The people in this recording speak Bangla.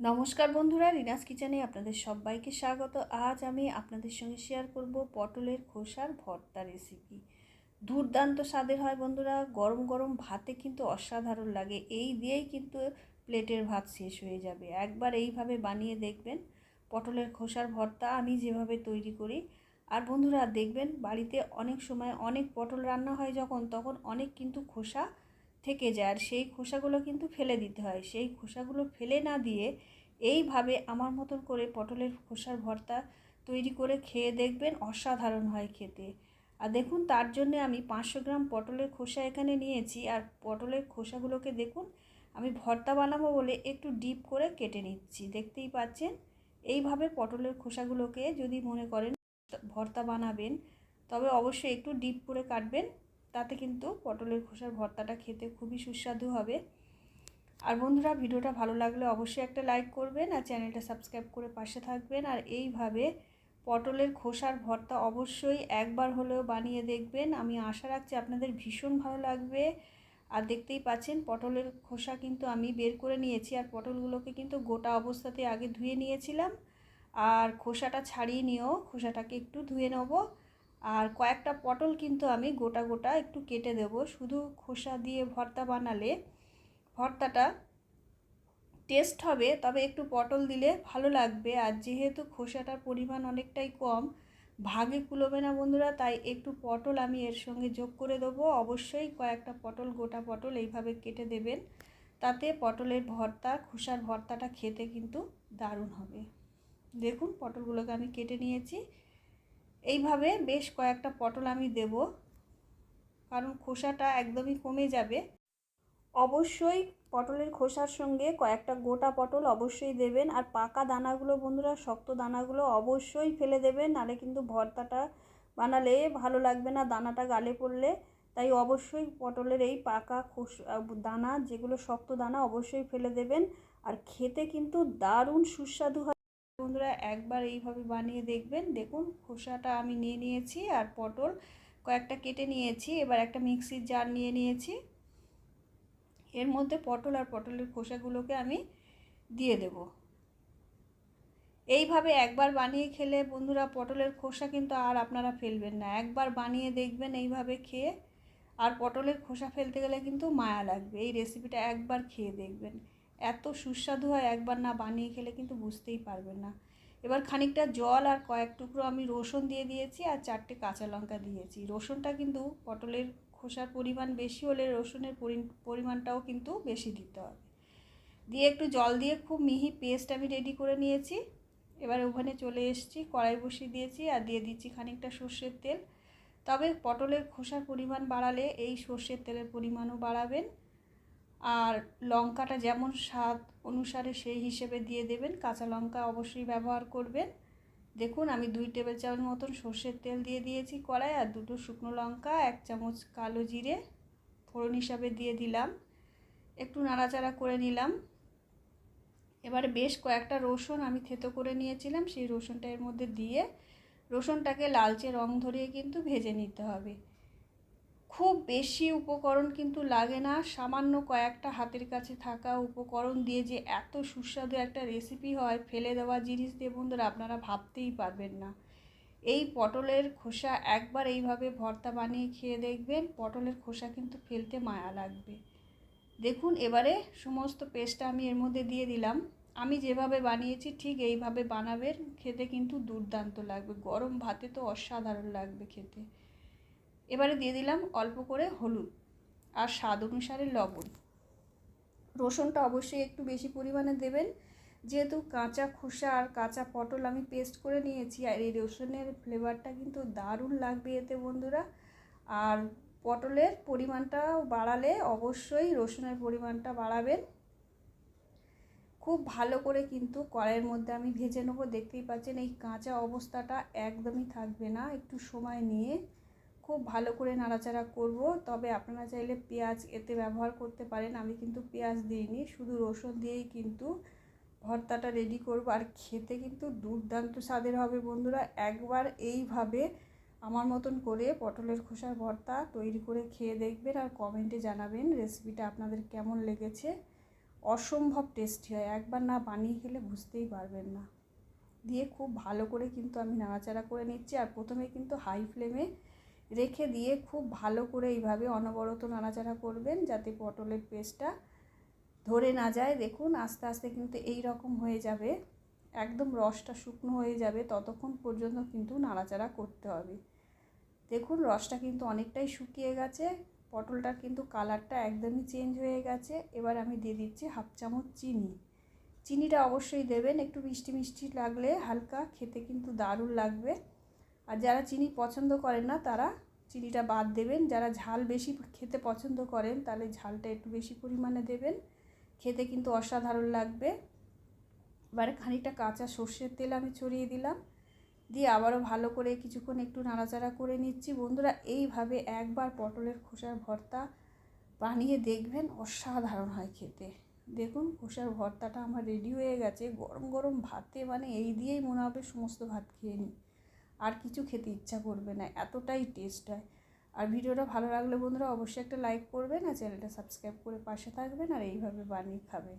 নমস্কার বন্ধুরা, রিনাস কিচেনে আপনাদের সবাইকে স্বাগত। আজ আমি আপনাদের সঙ্গে শেয়ার করব পটলের খোসার ভর্তা রেসিপি দুর্দান্ত স্বাদের হয় বন্ধুরা, গরম গরম ভাতে কিন্তু অসাধারণ লাগে। এই দিয়েই কিন্তু প্লেটের ভাত শেষ হয়ে যাবে। একবার এইভাবে বানিয়ে দেখবেন পটলের খোসার ভর্তা আমি যেভাবে তৈরি করি। আর বন্ধুরা, দেখবেন বাড়িতে অনেক সময় অনেক পটল রান্না হয় যখন, তখন অনেক কিন্তু খোসা থেকে যায় আর সেই খোসাগুলো কিন্তু ফেলে দিতে হয়। সেই খোসাগুলো ফেলে না দিয়ে এইভাবে আমার মতন করে পটলের খোসার ভর্তা তৈরি করে খেয়ে দেখবেন অসাধারণ হয় খেতে। আর দেখুন, তার জন্যে আমি পাঁচশো গ্রাম পটলের খোসা এখানে নিয়েছি। আর পটলের খোসাগুলোকে দেখুন, আমি ভর্তা বানাবো বলে একটু ডিপ করে কেটে নিচ্ছি। দেখতেই পাচ্ছেন? এইভাবে পটলের খোসাগুলোকে যদি মনে করেন, ভর্তা বানাবেন, তবে অবশ্যই একটু ডিপ করে কাটবেন। তাতে কিন্তু পটলের খোসার ভর্তাটা খেতে খুবই সুস্বাদু হবে। আর বন্ধুরা, ভিডিওটা ভালো লাগলে অবশ্যই একটা লাইক করবেন আর চ্যানেলটা সাবস্ক্রাইব করে পাশে থাকবেন। আর এইভাবে পটলের খোসার ভর্তা অবশ্যই একবার হলেও বানিয়ে দেখবেন। আমি আশা রাখছি আপনাদের ভীষণ ভালো লাগবে। আর দেখতেই পাচ্ছেন, পটলের খোসা কিন্তু আমি বের করে নিয়েছি। আর পটলগুলোকে কিন্তু গোটা অবস্থাতে আগে ধুয়ে নিয়েছিলাম। আর খোসাটা ছাড়িয়ে নিয়েও খোসাটাকে একটু ধুয়ে নেব। আর কয়েকটা পটল কিন্তু আমি গোটা গোটা একটু কেটে দেব। শুধু খোসা দিয়ে ভর্তা বানালে ভর্তাটা টেস্ট হবে, তবে একটু পটল দিলে ভালো লাগবে। আর যেহেতু খোসাটার পরিমাণ অনেকটাই কম, ভাগে কুলোবে না বন্ধুরা, তাই একটু পটল আমি এর সঙ্গে যোগ করে দেবো। অবশ্যই কয়েকটা পটল, গোটা পটল এইভাবে কেটে দেবেন, তাতে পটলের ভর্তা, খোসার ভর্তাটা খেতে কিন্তু দারুণ হবে। দেখুন, পটলগুলোকে আমি কেটে নিয়েছি। এইভাবে বেশ কয়েকটা পটল আমি দেব, কারণ খোসাটা একদমই কমে যাবে। অবশ্যই পটলের খোসার সঙ্গে কয়েকটা গোটা পটল অবশ্যই দেবেন, আর পাকা দানাগুলো বন্ধুরা, শক্ত দানাগুলো অবশ্যই ফেলে দেবেন নাহলে কিন্তু ভর্তাটা বানালে ভালো লাগবে না, দানাটা গালে পড়লে। তাই অবশ্যই পটলের এই পাকা খোসা দানা, যেগুলো শক্ত দানা, অবশ্যই ফেলে দেবেন। আর খেতে কিন্তু দারুণ সুস্বাদু হয়। বন্ধুরা একবার এইভাবে বানিয়ে দেখবেন। দেখুন, খোসাটা আমি নিয়ে নিয়েছি আর পটল কয়েকটা কেটে নিয়েছি। এবার একটা মিক্সির জার নিয়ে নিয়েছি। এর মধ্যে পটল আর পটলের খোসাগুলোকে আমি দিয়ে দেব। এইভাবে একবার বানিয়ে খেলে বন্ধুরা পটলের খোসা কিন্তু আর আপনারা ফেলবেন না। একবার বানিয়ে দেখবেন এইভাবে খেয়ে আর পটলের খোসা ফেলতে গেলে কিন্তু মায়া লাগবে। এই রেসিপিটা একবার খেয়ে দেখবেন। এত সুস্বাদু হয় একবার না বানিয়ে খেলে কিন্তু বুঝতেই পারবেন না। এবার খানিকটা জল আর কয়েক টুকরো আমি রসুন দিয়ে দিয়েছি আর চারটে কাঁচা লঙ্কা দিয়েছি। রসুনটা কিন্তু পটলের খোসার পরিমাণ বেশি হলে রসুনের পরিমাণটাও কিন্তু বেশি দিতে হবে। দিয়ে একটু জল দিয়ে খুব মিহি পেস্ট আমি রেডি করে নিয়েছি। এবার ওখানে চলে এসেছি, কড়াই বসিয়ে দিয়েছি আর দিয়ে দিচ্ছি খানিকটা সর্ষের তেল। তবে পটলের খোসার পরিমাণ বাড়ালে এই সর্ষের তেলের পরিমাণও বাড়াবেন। আর লঙ্কাটা যেমন স্বাদ অনুসারে সেই হিসেবে দিয়ে দেবেন। কাঁচা লঙ্কা অবশ্যই ব্যবহার করবেন। দেখুন, আমি দুই টেবিল চামচ মতন সর্ষের তেল দিয়ে দিয়েছি কড়াই আর দুটো শুকনো লঙ্কা, এক চামচ কালো জিরে ফোড়ন হিসাবে দিয়ে দিলাম। একটু নাড়াচাড়া করে নিলাম। এবারে বেশ কয়েকটা রসুন আমি থেতো করে নিয়েছিলাম, সেই রসুনটা এর মধ্যে দিয়ে রসুনটাকে লালচে রং ধরিয়ে কিন্তু ভেজে নিতে হবে। খুব বেশি উপকরণ কিন্তু লাগে না। সামান্য কয়েকটা হাতের কাছে থাকা উপকরণ দিয়ে যে এত সুস্বাদু একটা রেসিপি হয়, ফেলে দেওয়া জিনিস দিয়ে বন্ধুরা আপনারা ভাবতেই পারবেন না। এই পটলের খোসা একবার এইভাবে ভর্তা বানিয়ে খেয়ে দেখবেন, পটলের খোসা কিন্তু ফেলতে মায়া লাগবে। দেখুন, এবারে সমস্ত পেস্টটা আমি এর মধ্যে দিয়ে দিলাম। আমি যেভাবে বানিয়েছি ঠিক এইভাবে বানাবেন, খেতে কিন্তু দুর্দান্ত লাগবে। গরম ভাতে তো অসাধারণ লাগবে খেতে। এবারে দিয়ে দিলাম অল্প করে হলুদ আর স্বাদ অনুসারে লবণ। রসুনটা অবশ্যই একটু বেশি পরিমাণে দেবেন। যেহেতু কাঁচা খোসা আর কাঁচা পটল আমি পেস্ট করে নিয়েছি আর এই রসুনের ফ্লেভারটা কিন্তু দারুণ লাগবে এতে বন্ধুরা। আর পটলের পরিমাণটা বাড়ালে অবশ্যই রসুনের পরিমাণটা বাড়াবেন। খুব ভালো করে কিন্তু কড়াইয়ের মধ্যে আমি ভেজে নেব। দেখতেই পাচ্ছেন এই কাঁচা অবস্থাটা একদমই থাকবে না। একটু সময় নিয়ে খুব ভালো করে নাড়াচাড়া করব। তবে আপনারা চাইলে পেঁয়াজ এতে ব্যবহার করতে পারেন। আমি কিন্তু পেঁয়াজ দিইনি, শুধু রসুন দিয়েই কিন্তু ভর্তাটা রেডি করব। আর খেতে কিন্তু দুর্দান্ত স্বাদের হবে বন্ধুরা। একবার এইভাবে আমার মতন করে পটলের খোসার ভর্তা তৈরি করে খেয়ে দেখবেন আর কমেন্টে জানাবেন রেসিপিটা আপনাদের কেমন লেগেছে। অসম্ভব টেস্টি হয়। একবার না বানিয়ে খেলে বুঝতেই পারবেন না। দিয়ে খুব ভালো করে কিন্তু আমি নাড়াচাড়া করে নিচ্ছি। আর প্রথমে কিন্তু হাই ফ্লেমে রেখে দিয়ে খুব ভালো করে এইভাবে অনবরত নাড়াচাড়া করবেন যাতে পটলের পেস্টটা ধরে না যায়। দেখুন, আস্তে আস্তে কিন্তু এই রকম হয়ে যাবে। একদম রসটা শুকনো হয়ে যাবে। ততক্ষণ পর্যন্ত কিন্তু নাড়াচাড়া করতে হবে। দেখুন, রসটা কিন্তু অনেকটাই শুকিয়ে গেছে। পটলটার কিন্তু কালারটা একদমই চেঞ্জ হয়ে গেছে। এবার আমি দিয়ে দিচ্ছি হাফ চামচ চিনি। চিনিটা অবশ্যই দেবেন। একটু মিষ্টি মিষ্টি লাগলে হালকা, খেতে কিন্তু দারুণ লাগবে। আর যারা চিনি পছন্দ করেন না, তারা চিনিটা বাদ দেবেন। যারা ঝাল বেশি খেতে পছন্দ করেন, তাহলে ঝালটা একটু বেশি পরিমাণে দেবেন। খেতে কিন্তু অসাধারণ লাগবে। এবারে খানিকটা কাঁচা সর্ষের তেল আমি ছড়িয়ে দিলাম। দিয়ে আবারও ভালো করে কিছুক্ষণ একটু নাড়াচাড়া করে নিচ্ছি। বন্ধুরা, এইভাবে একবার পটলের খোসার ভর্তা বানিয়ে দেখবেন, অসাধারণ হয় খেতে। দেখুন, খোসার ভর্তাটা আমার রেডি হয়ে গেছে। গরম গরম ভাতে মানে এই দিয়েই মনে হবে সমস্ত ভাত খেয়ে নিই। আর কিছু খেতে ইচ্ছা করবে না, এতটাই টেস্ট হয়। আর ভিডিওটা ভালো লাগলে বন্ধুরা অবশ্যই একটা লাইক করবেন আর চ্যানেলটা সাবস্ক্রাইব করে পাশে থাকবেন আর এইভাবে বানিয়ে খাবেন।